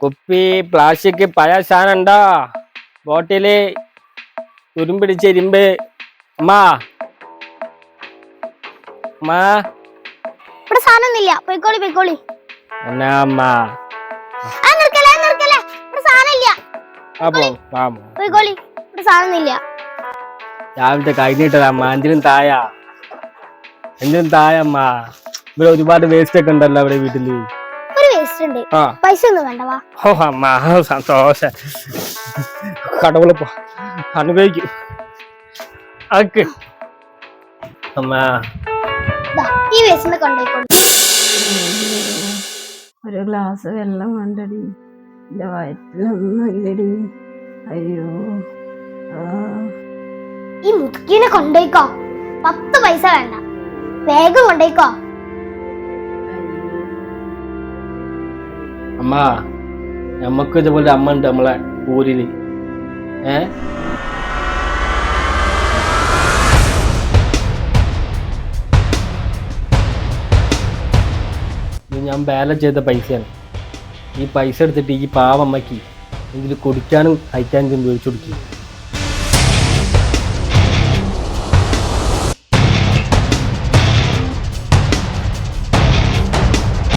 കുപ്പി പ്ലാസ്റ്റിക് പഴയ സാധനം ഉണ്ടോ? ബോട്ടിൽ തുരുമ്പിടിച്ച ഇരുമ്പ്. അമ്മാ അമ്മാ ഇവിടെ സാധനമൊന്നുമില്ല. പോയിക്കോളി പോയിക്കോളി. എന്നാ അമ്മാ രാവിലത്തെ കഴിഞ്ഞിട്ടതാ അമ്മ എന്തിനും തായ എന്തിനും തായ അമ്മ ഇവിടെ ഒരുപാട് വേസ്റ്റ് ഒക്കെ ഉണ്ടല്ലോ അവിടെ വീട്ടിൽ. ഒരു ഉണ്ട് ആ. പൈസ ഒന്നും വേണ്ടവാ ഓ അമ്മ സന്തോഷം. കടവുള പോ. അനുഭവിക്കും. അക്ക് അമ്മ. ദാ, ഈ വേസ്റ്റിന് കൊണ്ടേക്കോളൂ ഒരു ഗ്ലാസ് വെള്ളം കൊണ്ടടി എന്റെ വയറ്റിലൊന്നും ഇല്ലടി. അയ്യോ. ആ. ഈ മുതുക്കിനെ കൊണ്ടേക്കോ പത്ത് പൈസ വേണ്ട. വേഗം കൊണ്ടേക്കോ അമ്മ നമുക്ക് ഇതുപോലെ അമ്മ ഉണ്ട് നമ്മളെ ഊരിൽ. ഏ? ഞാൻ ബാലൻസ് ചെയ്ത പൈസയാണ്. ഈ പൈസ എടുത്തിട്ട് ഈ പാവമ്മക്ക് ഇതിൽ കുടിക്കാനും അയക്കാനും മേടിച്ചു കൊടുക്കും.